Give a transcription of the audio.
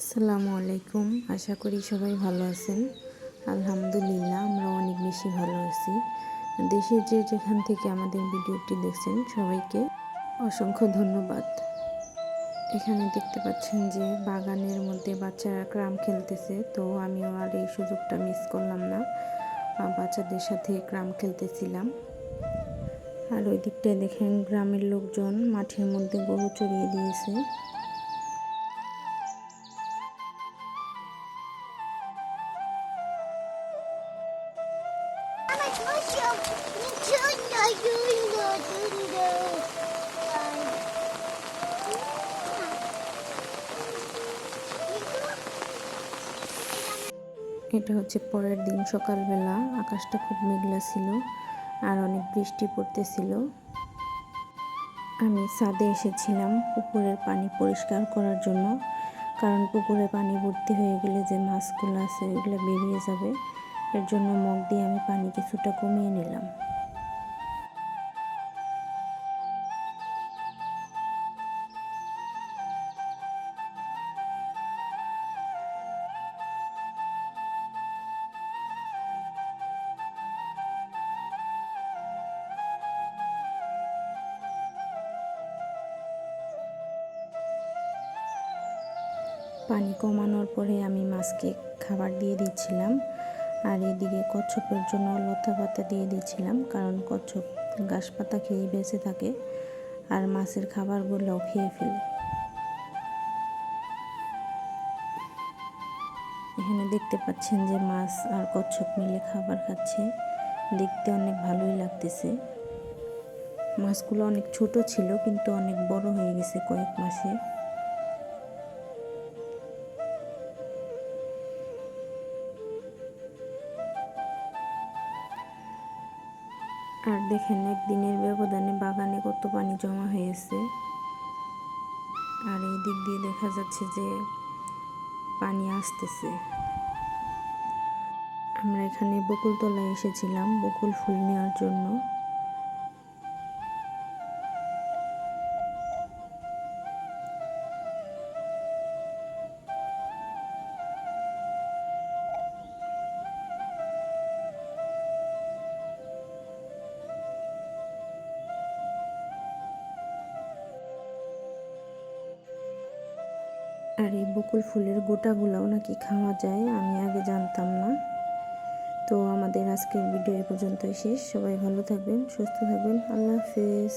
আসসালামু আলাইকুম। আশা করি সবাই ভালো আছেন। আলহামদুলিল্লাহ আমরা অনেক বেশি ভালো আছি। দেশের যে যেখান থেকে আমাদের ভিডিওটি দেখছেন সবাইকে অসংখ্য ধন্যবাদ। এখানে দেখতে পাচ্ছেন যে বাগানের মধ্যে বাচ্চারা ক্রাম খেলতেছে, তো আমিও আর এই সুযোগটা মিস করলাম না। বাচ্চাদের সাথে ক্রাম খেলতেছিলাম। আর ওই দিকটায় দেখেন গ্রামের লোকজন মাঠের মধ্যে গরু চড়িয়ে দিয়েছে। এটা হচ্ছে পরের দিন সকালবেলা। আকাশটা খুব মেঘলা ছিল আর অনেক বৃষ্টি পড়তেছিল। আমি ছাদে এসেছিলাম পুকুরের পানি পরিষ্কার করার জন্য, কারণ পুকুরে পানি ভর্তি হয়ে গেলে যে মাছগুলো আছে ওগুলো বেরিয়ে যাবে। এর জন্য মগ দিয়ে আমি পানি কিছুটা কমিয়ে নিলাম। পানি কমানোর পরে আমি মাছকে খাবার দিয়ে দিচ্ছিলাম। আর এদিকে কচ্ছপের জন্য লতা পাতা দিয়ে দিচ্ছিলাম, কারণ কচ্ছপ ঘাস পাতা খেয়ে বেঁচে থাকে আর মাছের খাবারগুলোও খেয়ে ফেলে। এখানে দেখতে পাচ্ছেন যে মাছ আর কচ্ছপ মিলে খাবার খাচ্ছে। দেখতে অনেক ভালোই লাগতেছে। মাছগুলো অনেক ছোট ছিল, কিন্তু অনেক বড় হয়ে গেছে কয়েক মাসে। আর দেখেন একদিনের ব্যবধানে বাগানে কত পানি জমা হয়েছে। আর এই দিক দিয়ে দেখা যাচ্ছে যে পানি আসতেছে। আমরা এখানে বকুলতলায় এসেছিলাম বকুল ফুল নেওয়ার জন্য। আর এই বকুল ফুলের গোটাগুলোও নাকি খাওয়া যায়, আমি আগে জানতাম না। তো আমাদের আজকের ভিডিও এ পর্যন্তই শেষ। সবাই ভালো থাকবেন, সুস্থ থাকবেন। আল্লাহ হাফেজ।